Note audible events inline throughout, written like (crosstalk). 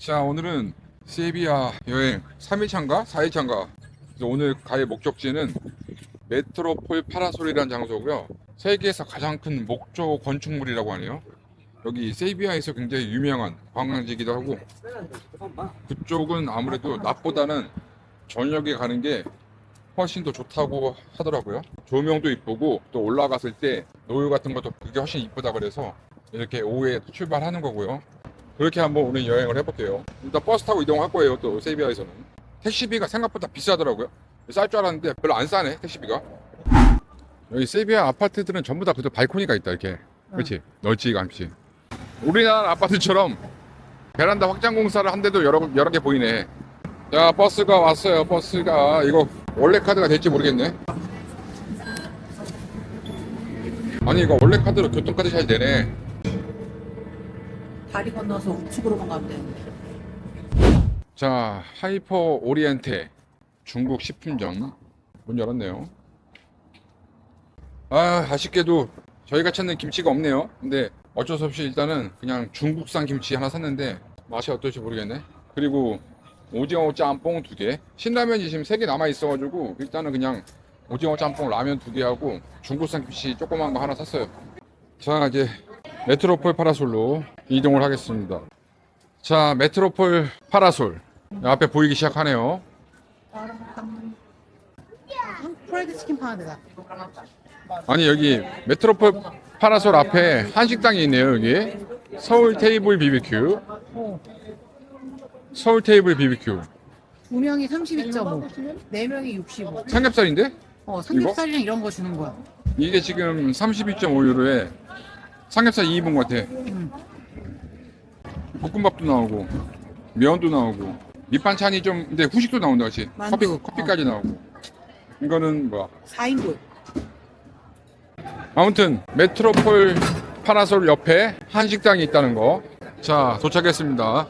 자 오늘은 세비야 여행 3일차인가 4일차인가 오늘 갈 목적지는 메트로폴 파라솔이라는 장소고요. 세계에서 가장 큰 목조 건축물이라고 하네요. 여기 세비야에서 굉장히 유명한 관광지이기도 하고 그쪽은 아무래도 낮보다는 저녁에 가는 게 훨씬 더 좋다고 하더라고요. 조명도 이쁘고 또 올라갔을 때 노을 같은 것도 그게 훨씬 이쁘다 그래서 이렇게 오후에 출발하는 거고요 그렇게 한번 오늘 여행을 해볼게요. 일단 버스 타고 이동할 거예요. 또 세비야에서는 택시비가 생각보다 비싸더라고요. 쌀 줄 알았는데 별로 안 싸네 택시비가. 여기 세비야 아파트들은 전부 다 그래도 발코니가 있다 이렇게. 그렇지 널찍이 않지. 우리나라 아파트처럼 베란다 확장 공사를 한 데도 여러 여러 개 보이네. 자 버스가 왔어요. 버스가 이거 원래 카드가 될지 모르겠네. 아니 이거 원래 카드로 교통카드 잘 되네. 다리 건너서 우측으로만 가면 되는데. 자, 하이퍼 오리엔테 중국 식품점 문 열었네요. 아, 아쉽게도 저희가 찾는 김치가 없네요. 근데 어쩔 수 없이 일단은 그냥 중국산 김치 하나 샀는데 맛이 어떨지 모르겠네. 그리고 오징어 짬뽕 두 개. 신라면이 지금 세 개 남아 있어가지고 일단은 그냥 오징어 짬뽕 라면 두 개 하고 중국산 김치 조그만 거 하나 샀어요. 자, 이제 메트로폴 파라솔로 이동을 하겠습니다. 자, 메트로폴 파라솔. 앞에 보이기 시작하네요. 한 프라이드 치킨 파는 데다. 아니, 여기 메트로폴 파라솔 앞에 한식당이 있네요, 여기. 서울 테이블 BBQ. 어. 서울 테이블 BBQ. 두 명이 32.5, 네 명이 65. 삼겹살인데? 어, 삼겹살이랑 이런 거 주는 거야. 이게 지금 32.5유로에 삼겹살 2인분 같아. 응. 볶음밥도 나오고, 면도 나오고, 밑반찬이 좀, 근데 후식도 나온다, 같이. 커피, 만두. 커피까지 나오고. 이거는 뭐야? 4인분. 아무튼 메트로폴 파라솔 옆에 한식당이 있다는 거. 자, 도착했습니다.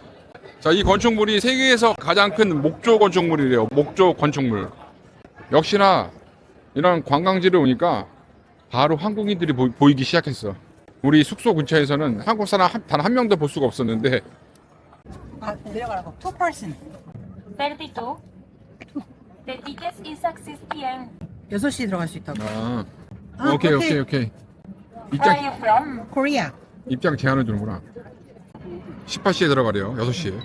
자, 이 건축물이 세계에서 가장 큰 목조 건축물이래요. 목조 건축물. 역시나 이런 관광지를 오니까 바로 한국인들이 보, 이기 시작했어. 우리 숙소 근처에서는 한국 사람 단 한 명도 볼 수가 없었는데 아, 내려가라고. 투 퍼슨. 32. The ticket is 6 6시에 들어갈 수 있다고. 아, 아, 오케이 오케이. 오케이 오케이 Where 입장 are you from? 코리아. 입장 제한을 두는구나. 18시에 들어가래요. 6시에.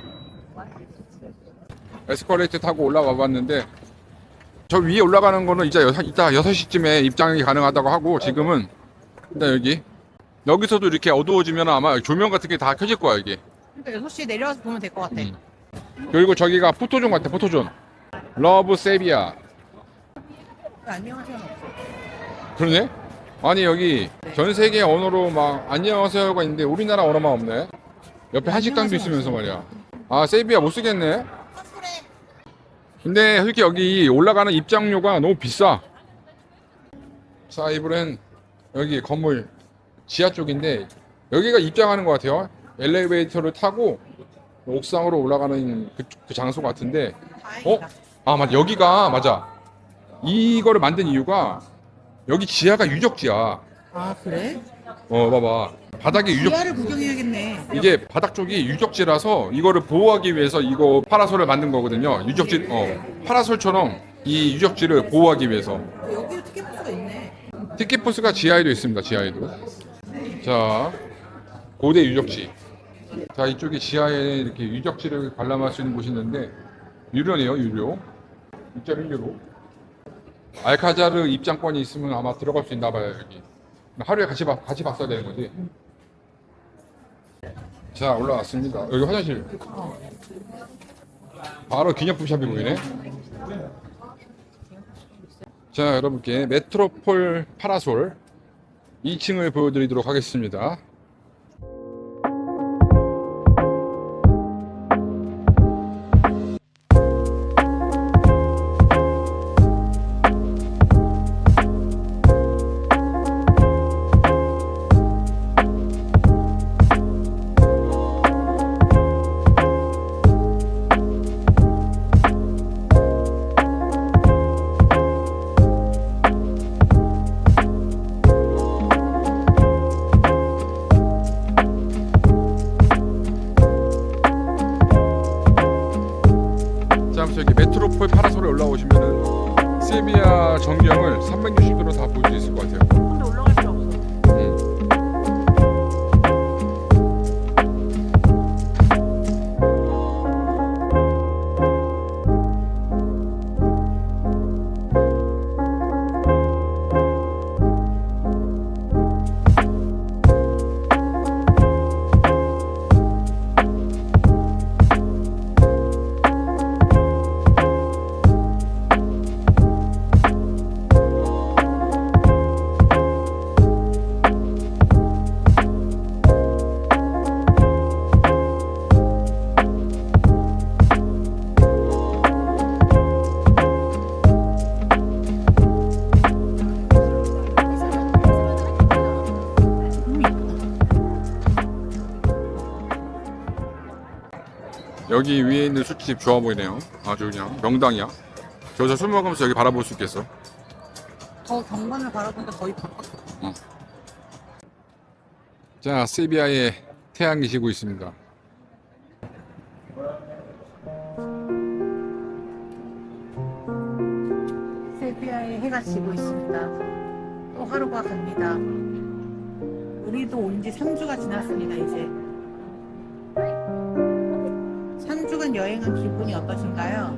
에스컬레이터 타고 올라와 봤는데 저 위에 올라가는 거는 이제 여, 이따 6시쯤에 입장이 가능하다고 하고 지금은 일단 여기 여기서도 이렇게 어두워지면 아마 조명 같은 게 다 켜질 거야 이게. 그러니까 6시에 내려와서 보면 될 것 같아. 음. 그리고 저기가 포토존 같아 포토존. 러브 세비야. 안녕하세요. 그러네? 아니 여기 전 세계 언어로 막 안녕하세요가 있는데 우리나라 언어만 없네. 옆에 한식당도 있으면서 말이야. 아 세비야 못 쓰겠네. 근데 솔직히 여기 올라가는 입장료가 너무 비싸. 자 이번엔 여기 건물 지하 쪽인데 여기가 입장하는 것 같아요. 엘리베이터를 타고 옥상으로 올라가는 그, 그 장소 같은데 다행이다. 아 맞아 여기가 맞아 이거를 만든 이유가 여기 지하가 유적지야. 아, 그래? 어 봐봐 바닥에 유적 지하를 구경해야겠네. 이게 바닥 쪽이 유적지라서 이거를 보호하기 위해서 이거 파라솔을 만든 거거든요. 유적지 어 파라솔처럼 이 유적지를 보호하기 위해서 여기도 티켓 부스가 있네. 티켓포스가 지하에도 있습니다. 지하에도 자 고대 유적지. 자 이쪽에 지하에 이렇게 유적지를 관람할 수 있는 곳이 있는데 유료네요 유료. 2.1유로. 알카자르 입장권이 있으면 아마 들어갈 수 있나 봐요 여기. 하루에 같이 봐, 같이 봤어야 되는 거지. 자 올라왔습니다. 여기 화장실. 바로 기념품 샵이 보이네. 자 여러분께 메트로폴 파라솔 2층을 보여드리도록 하겠습니다 여기 위에 있는 술집 좋아 보이네요. 아주 그냥 명당이야. 저기서 술 먹으면서 여기 바라볼 수 있겠어. 더 경관을 바라보니까 거의 바깥. 자, 세비야의 태양이 지고 있습니다. 세비야에 해가 지고 있습니다. 또 하루가 갑니다. 우리도 온 지 3주가 지났습니다, 이제. 3주간 여행한 기분이 어떠신가요?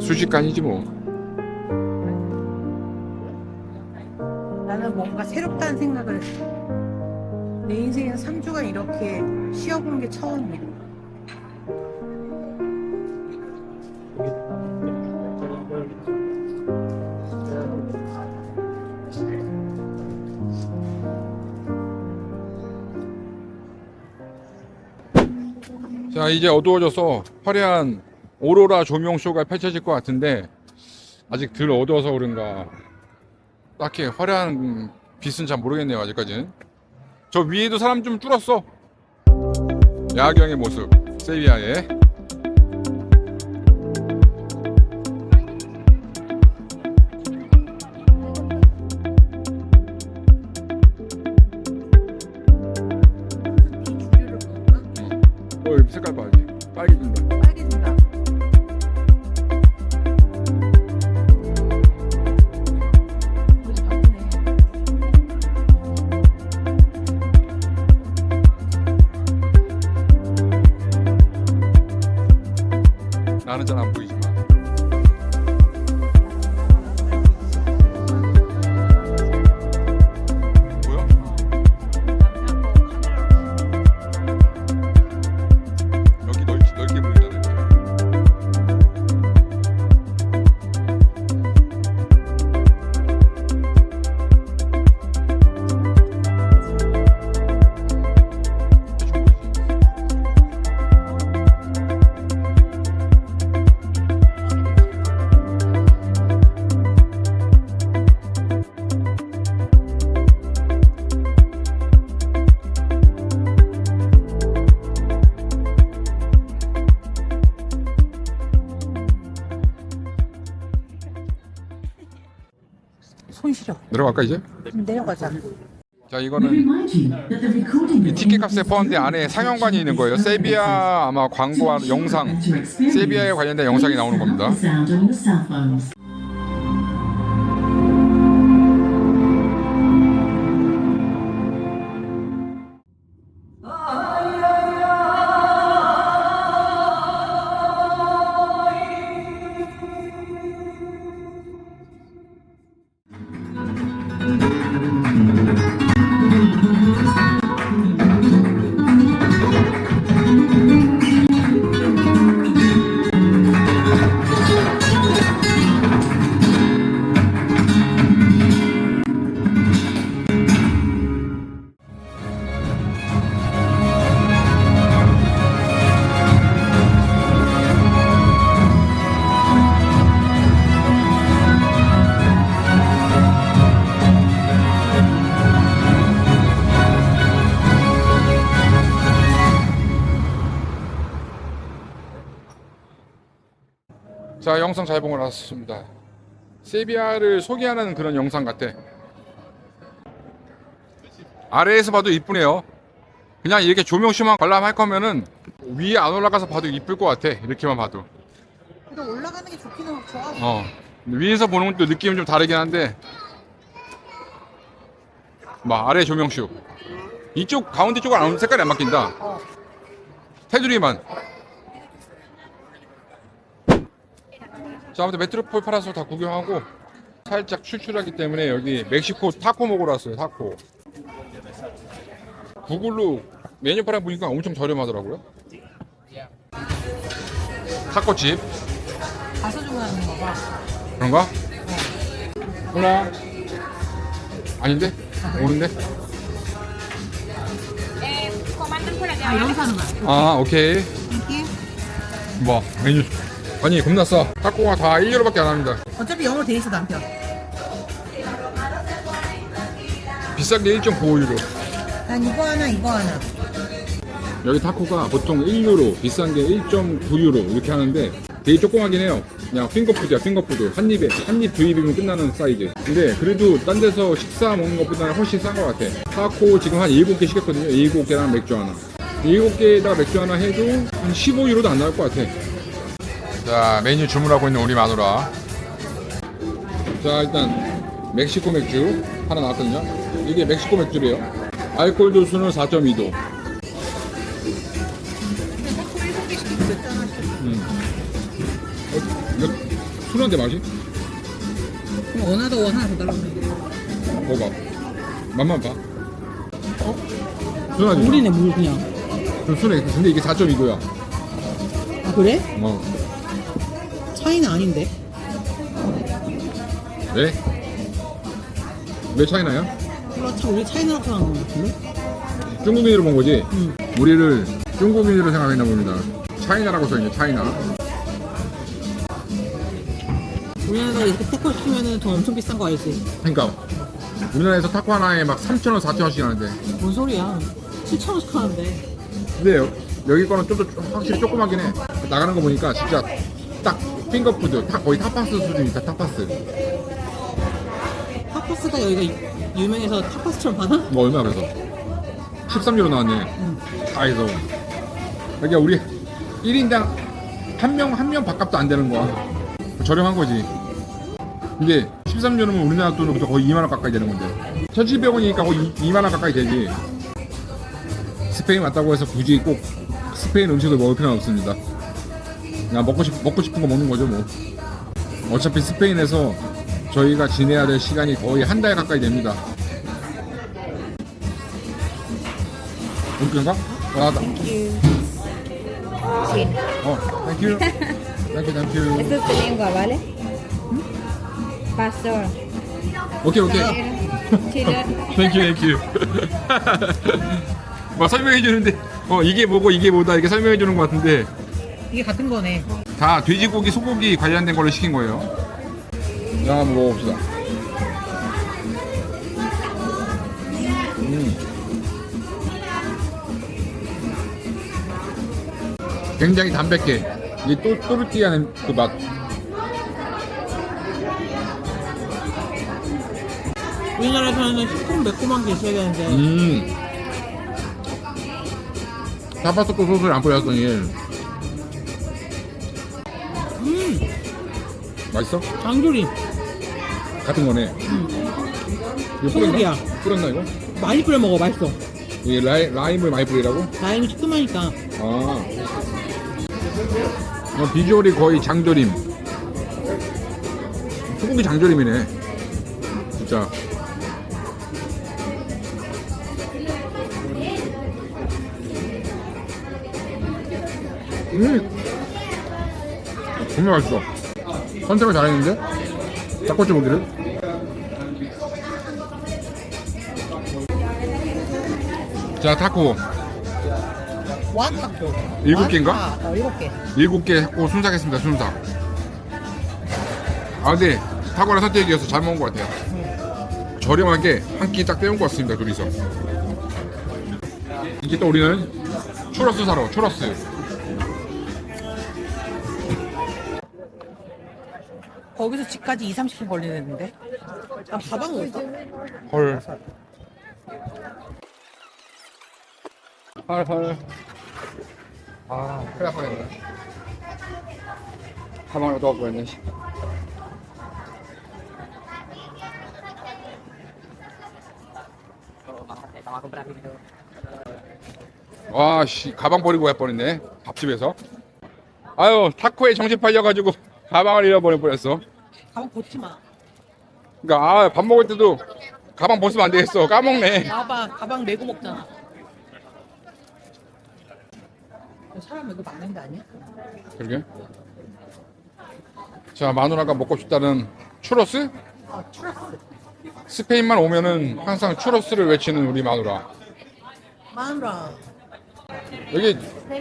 순식간이지 뭐. 나는 뭔가 새롭다는 생각을 했어. 내 인생에서 3주간 이렇게 쉬어본 게 처음이야. 자, 이제 어두워져서 화려한 오로라 조명 쇼가 펼쳐질 것 같은데 아직 덜 어두워서 그런가. 딱히 화려한 빛은 잘 모르겠네요 아직까지는. 저 위에도 사람 좀 줄었어. 야경의 모습 세비야의 내려갈까 이제? 내려가자. 자 이거는 이 티켓 값에 포함된 안에 상영관이 있는 거예요. 세비야 아마 광고와 영상, 세비야에 관련된 영상이 나오는 겁니다. 자 영상 잘 보고 나왔습니다. 세비야를 소개하는 그런 영상 같아. 아래에서 봐도 이쁘네요. 그냥 이렇게 조명쇼만 관람할 거면은 위에 안 올라가서 봐도 이쁠 것 같아. 이렇게만 봐도. 근데 올라가는 게 좋기는 좋아. 어. 위에서 보는 것도 느낌은 좀 다르긴 한데. 막 아래 조명쇼. 이쪽 가운데 쪽은 안- 색깔이 안 바뀐다. 어. 테두리만. 자, 아무튼 메트로폴 파라솔 다 구경하고 살짝 출출하기 때문에 여기 멕시코 타코 먹으러 왔어요. 타코. 구글로 메뉴판에 보니까 엄청 저렴하더라고요. 타코집. 가서 주문하는 거 봐. 그런가? 하나 아닌데? 모른데? Por allá. 아. 여기서 하는 거야. 아 오케이 이게 뭐 메뉴 아니 겁나 싸 타코가 다 1유로밖에 안 합니다. 어차피 영어 돼 있어 남편. 비싼 게 1.95유로. 난 이거 하나 이거 하나. 여기 타코가 보통 1유로 비싼 게 1.9유로 이렇게 하는데 되게 조그마긴 해요. 그냥 핑거푸드야 핑거푸드. 한 입에 한 입 두 입이면 끝나는 사이즈. 근데 그래도 딴 데서 식사 먹는 것보다는 훨씬 싼 것 같아. 타코 지금 한 7개 시켰거든요. 7개랑 맥주 하나. 7개에다 맥주 하나 해도 한 15유로도 안 나올 것 같아 자 메뉴 주문하고 있는 우리 마누라 자 일단 멕시코 맥주 하나 나왔거든요 이게 멕시코 맥주래요 알코올 도수는 4.2도 근데 자꾸 일곱 개 시키고 몇잔 하시고. 음. 어, 이거 술한데 맛이? 그럼 원하도 원 하나 더 달라고. 먹어봐. 맛만 봐. 순하지? 물이네 물 그냥. 좀 순해. 근데 이게 4.2도야. 아 그래? 어. 차이는 아닌데. 왜? 왜 차이나요? 그렇죠. 우리 차이나라고 생각하는 거 같은데? 중국인으로 본 거지? 응. 우리를 중국인으로 생각했나 봅니다. 차이나라고 써있네, 차이나. 우리나라에서 이렇게 태클 시키면은 돈 엄청 비싼 거 알지? 그러니까 우리나라에서 타코 하나에 막 3,000원, 4,000원씩 하는데. 뭔 소리야? 7천 원씩 하는데. 근데 여, 여기 거는 좀 더 확실히 조그마긴 해. 나가는 거 보니까 진짜 딱 핑거푸드, 타, 거의 타파스 수준이다, 타파스. 타파스가 여기가 유- 유명해서 타파스처럼 받아? 뭐 얼마 그래서? 13유로 나왔네. 다 해서 그러니까 우리 1인당 한 명 한 명 밥값도 안 되는 거야. 저렴한 거지. 근데 13유로면 우리나라 돈으로 거의 2만 원 가까이 되는 건데. 1700원이니까 거의 2 만원 가까이 되지. 스페인 왔다고 해서 굳이 꼭 스페인 음식을 먹을 필요는 없습니다 그냥 먹고, 싶, 먹고 싶은 거 먹는 거죠 뭐 어차피 스페인에서 저희가 지내야 될 시간이 거의 한 달 가까이 됩니다 웃긴가? 어, 나왔다. 어, 땡큐. 땡큐, 땡큐. Esto es tu lengua, ¿vale? Pastor. 오케이, 오케이. Chile. 땡큐, 땡큐. 막 설명해 주는데, 어, 이게 뭐고 이게 뭐다 이렇게 설명해 주는 것 같은데, 이게 같은 거네. 다 돼지고기, 소고기 관련된 걸로 시킨 거예요. 자, 한번 먹어봅시다. 음. 굉장히 담백해. 이 또, 또르띠아는 그 맛. 우리나라에서는 시큼 매콤한 게 있어야 되는데 음. 타파소코 소스를 안 뿌렸더니. 맛있어? 장조림 같은 거네. 이거 소고기야. 뿌렸나? 뿌렸나 이거? 많이 뿌려 먹어 맛있어 이 라이, 라임을 많이 뿌리라고? 라임이 시큼하니까 아. 어, 비주얼이 거의 장조림. 소고기 장조림이네. 진짜. 음! 정말 맛있어. 선택을 잘했는데? 닭꼬치 고기를? 자, 타코. 와 타코 일곱 개인가? 어 일곱 개 일곱 개 했고 순삭했습니다 순삭 아 근데 탁월한 선택이어서 잘 먹은 것 같아요 저렴하게 한 끼 딱 때운 것 같습니다 둘이서 이제 또 우리는 추러스 사러 추러스 거기서 집까지 2, 30분 걸리는데 아 가방 어딨어? 헐 헐 헐 아, 큰일 날 뻔했네. 가방을 얻어갖고 했네. 씨. 와, 씨, 가방 버리고 갈 뻔했네. 밥집에서. 아유, 타코에 정신 팔려가지고 가방을 잃어버릴 뻔했어. 가방 벗지 마. 그러니까 아, 밥 먹을 때도 가방 벗으면 안 되겠어. 까먹네. 봐봐, 가방 메고 먹잖아. 사람 이거 많은 거 아니야? 그러게. 자, 마누라가 먹고 싶다는 추러스? 아, 추러스. 스페인만 오면은 항상 추러스를 외치는 우리 마누라. 마누라. 여기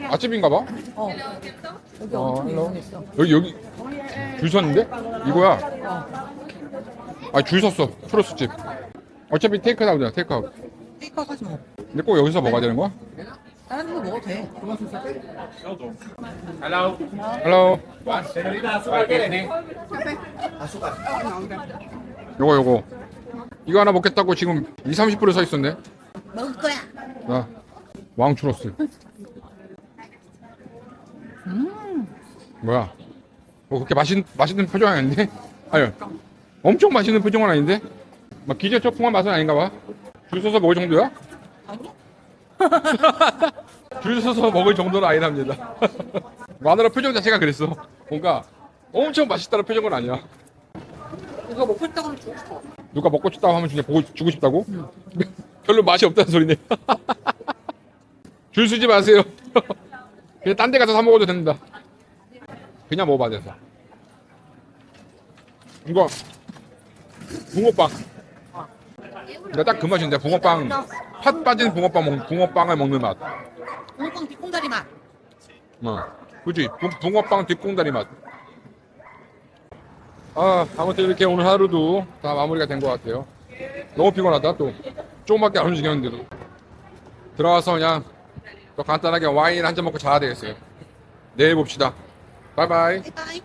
맛집인가 봐. 어. 여기 어, 엄청 hello. 유명했어. 여기 여기 줄 섰는데? 이거야. 어. 아, 줄 섰어. 추러스집. 어차피 테이크아웃이야, 테이크아웃. 테이크아웃 하지 뭐. 근데 꼭 여기서 먹어야 되는 거야? 다른 데서 먹어도 돼. 헬로. 요거 요거. 이거 하나 먹겠다고 지금 2, 30불에 서 있었네. 먹을 거야. 나 왕 추러스. 뭐야? 뭐 그렇게 맛있 맛있는 표정 아닌데? 아유, 엄청 맛있는 표정은 아닌데? 막 기저 초풍한 맛은 아닌가 봐. 줄 서서 먹을 정도야? 아니? (laughs) 줄 서서 먹을 정도는 아니랍니다. (laughs) 마누라 표정 자체가 그랬어. 뭔가 엄청 맛있다는 표정은 아니야. 이거 먹고 싶다고 하면 주고 싶어. 누가 먹고 싶다고 하면 보고 주고 싶다고? (laughs) 별로 맛이 없다는 소리네. 줄 서지 마세요. (laughs) 그냥 딴 데 가서 사 먹어도 된다. 그냥 먹어봐 돼서. 이거 붕어빵. 내가 딱 그 맛인데 붕어빵 팥 빠진 붕어빵 먹, 붕어빵을 먹는 맛. 꽁꽁 뒷꽁다리 맛. 어, 그지? 붕- 붕어빵 뒷공다리 맛. 아, 아무튼 이렇게 오늘 하루도 다 마무리가 된 것 같아요. 너무 피곤하다, 또. 조금밖에 안 움직였는데도. 들어가서 그냥 또 간단하게 와인 한 잔 먹고 자야 되겠어요. 내일 봅시다. 바이바이. 바이바이.